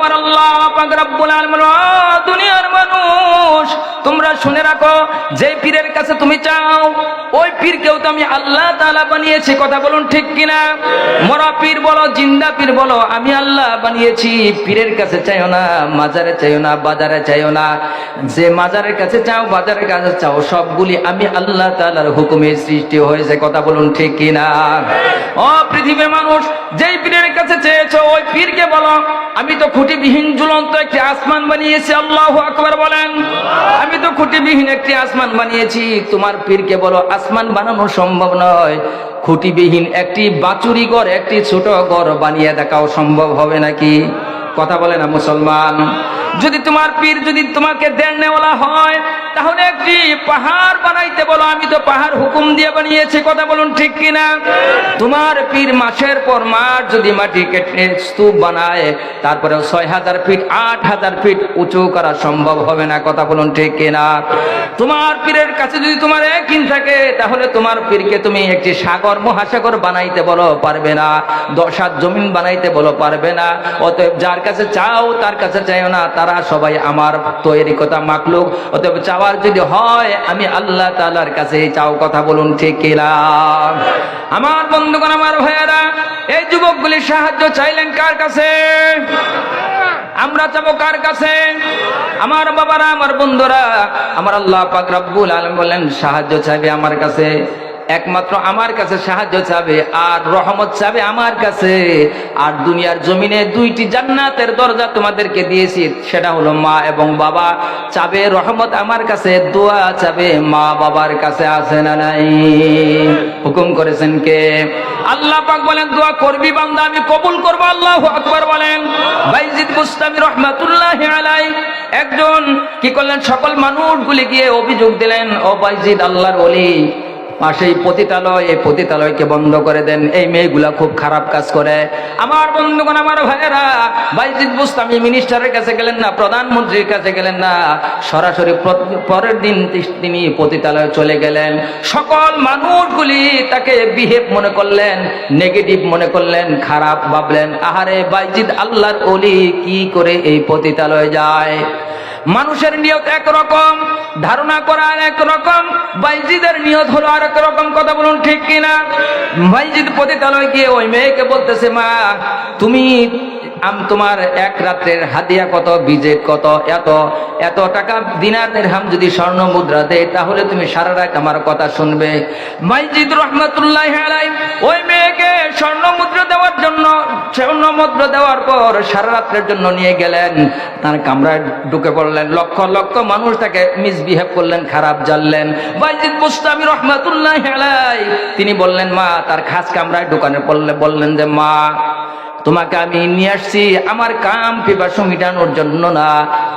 আমার আল্লাহ দুনিয়ার মানুষ, তোমরা শুনে রাখো যে পীরের কাছে তুমি চাও, ওই পীরকেও তো আমি আল্লাহ তাআলা বানিয়েছি, কথা বলুন ঠিক কিনা? মরা পীর বলো, জিন্দা পীর বলো, আমি আল্লাহ বানিয়েছি, পীরের কাছে চাইও না, মাজারে চাইও না, বাজারে চাইও না, যে মাজারের কাছে চাও, বাজারের কাছে চাও, সবগুলি আমি আল্লাহ তাআলার হুকুমে সৃষ্টি হয়েছে, কথা বলুন ঠিক কিনা? ও পৃথিবীর মানুষ, যেই পীরের কাছে চেয়েছো, ওই পীরকে বলো, আমি তো খুঁটিবিহীন ঝুলন্ত একটি আসমান বানিয়েছি, আল্লাহ আকবার বলেন। আমি তো খুঁটিবিহীন একটি আসমান বানিয়েছি, তোমার পীরকে বলো, আসমান বানানো সম্ভব নয়। খুঁটিবিহীন একটি বাচুরি ঘর, একটি ছোট ঘর বানিয়ে দেখাও সম্ভব হবে নাকি? কথা বলে না মুসলমান। যদি তোমার পীর যদি তোমাকে দেন নেওয়ালা হয় পাহাড় বানাইতে বলো, আমি তো পাহাড় হুকুম দিয়ে বানিয়েছি, কথা বলুন ঠিক কিনা? তোমার পীর মাসের পর মাস যদি মাটি কেটে স্তূপ বানায়, তারপরে ছয় হাজার ফিট, আট হাজার ফিট উঁচু করা সম্ভব হবে না, কথা বলুন ঠিক কিনা? তোমার পীরের কাছে যদি তোমার একদিন থাকে, তাহলে তোমার পীরকে তুমি একটি সাগর, মহাসাগর বানাইতে বলো, পারবে না। দশ হাত জমিন বানাইতে বলো, পারবে না। অতএব যার কাছে চাও, তার কাছে চাইও না, তারা সবাই আমার তৈরি কথা মাকলুক অতএব চাওয়ার যদি হয় আমি আল্লাহ তালার কাছে চাও কথা বলুন, ঠিক আমার বন্ধুগণ, আমার ভাইয়েরা, এই যুবকগুলি সাহায্য চাইলেন কার কাছে? আমরা যাব কার কাছে? আমার বাবারা, আমার বন্ধুরা, আমার আল্লাহ পাক রব্বুল আলম বলেন সাহায্য চাইবে আমার কাছে। একমাত্র আমার কাছে সাহায্য চাবে আর রহমত চাবে আমার কাছে। আর দুনিয়ার জমিনে দুইটি জান্নাতের দরজা তোমাদেরকে দিয়েছি, সেটা হলো মা এবং বাবা। চাবে রহমত আমার কাছে, দোয়া চাবে মা বাবার কাছে আছে না নাই? হুকুম করেছেন কে? আল্লাহ পাক বলেন, দোয়া করবি বান্দা, আমি কবুল করব, আল্লাহ আকবার বলেন। বাইজিদ মুস্তামি আলাই একজন কি করলেন, সকল মানুষগুলি গিয়ে অভিযোগ দিলেন, ও বাইজিদ, আল্লাহর ওলি পাশেই পতিতালয়, এই পতিতালয়কে বন্ধ করে দেন। এই মেয়েগুলা খুব খারাপ কাজ করে। আমার বন্ধুগণ, আমার ভাইয়েরা, বাইজিদ বুস্তামি মিনিস্টারের কাছে গেলেন না, প্রধানমন্ত্রীর কাছে গেলেন না। সরাসরি পরের দিন তিনি পতিতালয়ে চলে গেলেন। সকল মানুষগুলি তাকে বিহেভ মনে করলেন, নেগেটিভ মনে করলেন, খারাপ ভাবলেন। আহারে বাইজিদ আল্লাহর অলি কি করে এই পতিতালয়ে যায়? মানুষের নিয়ত একরকম ধারণা করা আর একরকম বাইজিদের নিয়ত হলো আর একরকম কথা বলুন ঠিক কিনা? বাইজিদ পতিতালয় গিয়ে ওই মেয়েকে বলতেছে, মা, তুমি আম তোমার এক রাত্রের হাদিয়া কত বিজেট কত, এত এত টাকা দিনার হাম যদি স্বর্ণ মুদ্রা দেয়, তাহলে তুমি সারা রাত আমার কথা শুনবে। মাইজিদ রহমতুল্লাহ ওই মেয়েকে স্বর্ণ মুদ্রা দেওয়ার জন্য, স্বর্ণ মুদ্রা দেওয়ার পর সারা রাত্রের জন্য নিয়ে গেলেন। তার কামরায় ঢুকে পড়লেন। লক্ষ লক্ষ মানুষ তাকে মিসবিহেভ করলেন, খারাপ জানলেন। বাইজিদ মুস্তামি রহমাতুল্লাহ তিনি বললেন, মা, তার খাস কামরায় ঢুকানে পড়লে বললেন যে, মা তোমাকে আমি নিয়ে আসছি, আমার কাম পিপাসু মিটানোর জন্য না।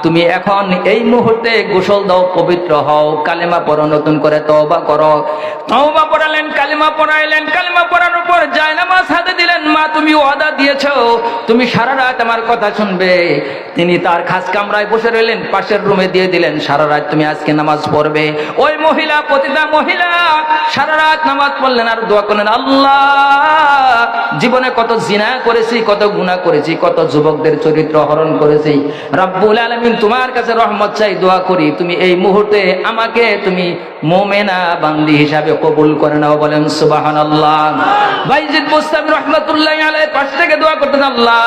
তুমি এখন এই মুহূর্তে গোসল দাও, পবিত্র হও, কালেমা পড়ো, নতুন করে তওবা করো। তওবা পড়ালেন, কালেমা পড়াইলেন, কালেমা পড়ানোর পর জায়নামাজ তুমি ওয়াদা দিয়েছ, তুমি সারা রাত আমার কথা শুনবে। তিনি তার খাস কামরায় বসে রইলেন, পাশের রুমে দিয়ে দিলেন, সারা রাত তুমি আজকে নামাজ পড়বে। ওই মহিলা, প্রতিটা মহিলা, সারা রাত নামাজ পড়লেন আর দোয়া করলেন, আল্লাহ, জীবনে কত জিনা করেছি, কত গুনাহ করেছি, কত যুবকদের চরিত্র হরণ করেছি। রব্বুল আলামিন তোমার কাছে রহমত চাই, দোয়া করি। তুমি এই মুহূর্তে আমাকে তুমি মোমেনা বান্দি হিসাবে কবুল করে নাও। বলেন, সুবহানাল্লাহ। বাইজিদ মুস্তাফি রহমাতুল্লাহ আলাইহি পাশ থেকে দোয়া করতেন আল্লাহ,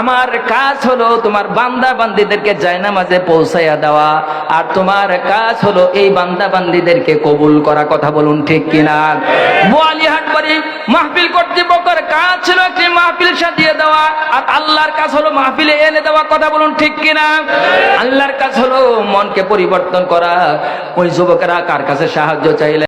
আমার কাজ হলো তোমার বান্দা বান্দিদেরকে জায়নামাজে পৌঁছাইয়া দেওয়া, আর তোমার কাজ হলো এই বান্দা বান্দিদেরকে কবুল করা, কথা বলুন ঠিক কিনা? বোয়ালিহাট বাড়ি, মাহফিল কর্তৃপক্ষের কাজ ছিল একটি মাহফিল সাজিয়ে দেওয়া, আর আল্লাহর কাজ হলো মাহফিলে এনে দেওয়া, কথা বলুন ঠিক কিনা? আল্লাহর কাজ হলো মনকে পরিবর্তন করা, ওই যুবকেরা কার কাছে সাহায্য চাইলে